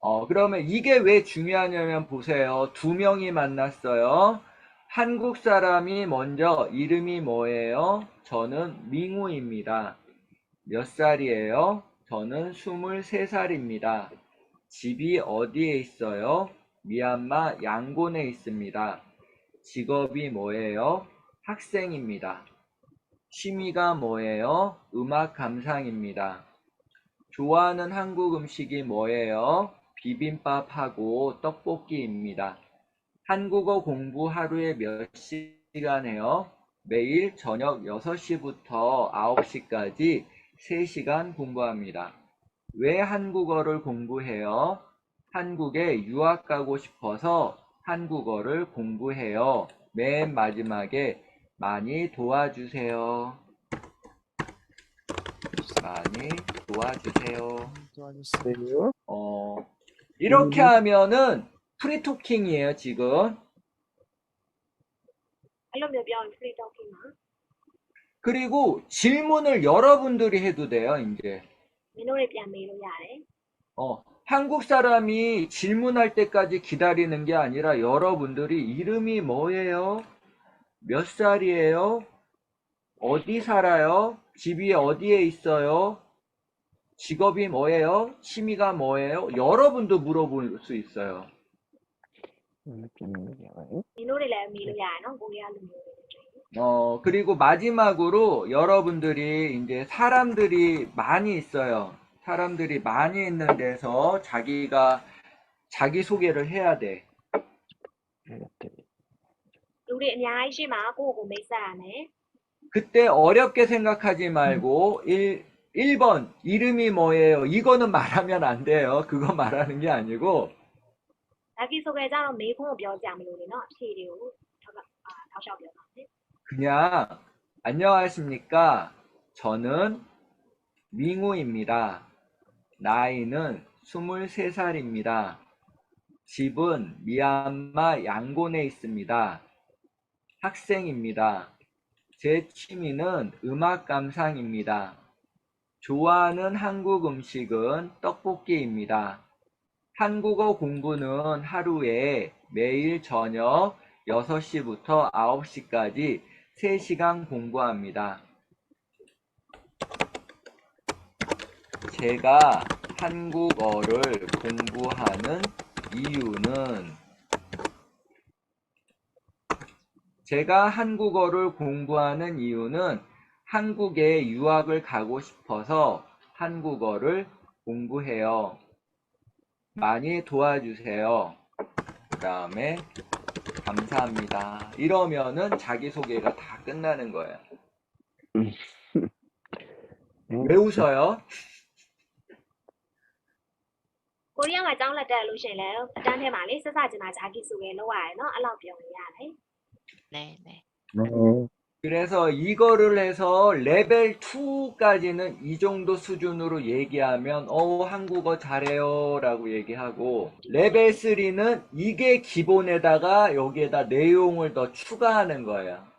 어, 그러면 이게 왜 중요하냐면 보세요. 두 명이 만났어요. 한국 사람이 먼저 이름이 뭐예요? 저는 민우입니다. 몇 살이에요? 저는 23살입니다. 집이 어디에 있어요? 미얀마 양곤에 있습니다. 직업이 뭐예요? 학생입니다. 취미가 뭐예요? 음악 감상입니다. 좋아하는 한국 음식이 뭐예요? 비빔밥하고 떡볶이입니다. 한국어 공부 하루에 몇 시간 해요? 매일 저녁 6시부터 9시까지 3시간 공부합니다. 왜 한국어를 공부해요? 한국에 유학 가고 싶어서 한국어를 공부해요. 맨 마지막에 많이 도와주세요. 많이 도와주세요. 도와주세요. 어, 이렇게 음. 하면은 프리토킹이에요 지금. 그리고 질문을 여러분들이 해도 돼요 이제. 어, 한국 사람이 질문할 때까지 기다리는 게 아니라 여러분들이 이름이 뭐예요? 몇 살이에요? 어디 살아요? 집이 어디에 있어요? 직업이 뭐예요? 취미가 뭐예요? 여러분도 물어볼 수 있어요. 어, 그리고 마지막으로 여러분들이 이제 사람들이 많이 있어요. 사람들이 많이 있는 데서 자기가 자기 소개를 해야 돼. 그때 어렵게 생각하지 말고 일 1번 이름이 뭐예요? 이거는 말하면 안 돼요. 그거 말하는 게 아니고 그냥 안녕하십니까? 저는 민우입니다. 나이는 23살입니다. 집은 미얀마 양곤에 있습니다. 학생입니다. 제 취미는 음악 감상입니다. 좋아하는 한국 음식은 떡볶이입니다. 한국어 공부는 하루에 매일 저녁 6시부터 9시까지 3시간 공부합니다. 제가 한국어를 공부하는 이유는 제가 한국어를 공부하는 이유는 한국에 유학을 가고 싶어서 한국어를 공부해요. 많이 도와주세요. 그 다음에 감사합니다. 이러면은 자기소개가 다 끝나는 거예요. 왜 웃어요? ကိုရီးယားမှာကျောင်းလက်တက်လို့ရှိရင်လည်းအတန်းထဲမှာလေဆက်စချင်းမှာဂျာကီဆိုခဲ့လောက်ရတယ်နော်အဲ့လောက်ပြောနေရတယ် 네, 네. 네. 그래서 이거를 해서 레벨 2까지는 이 정도 수준으로 얘기하면 어 한국어 잘해요 라고 얘기하고 레벨 3는 이게 기본에다가 여기에다 내용을 더 추가하는 거예요.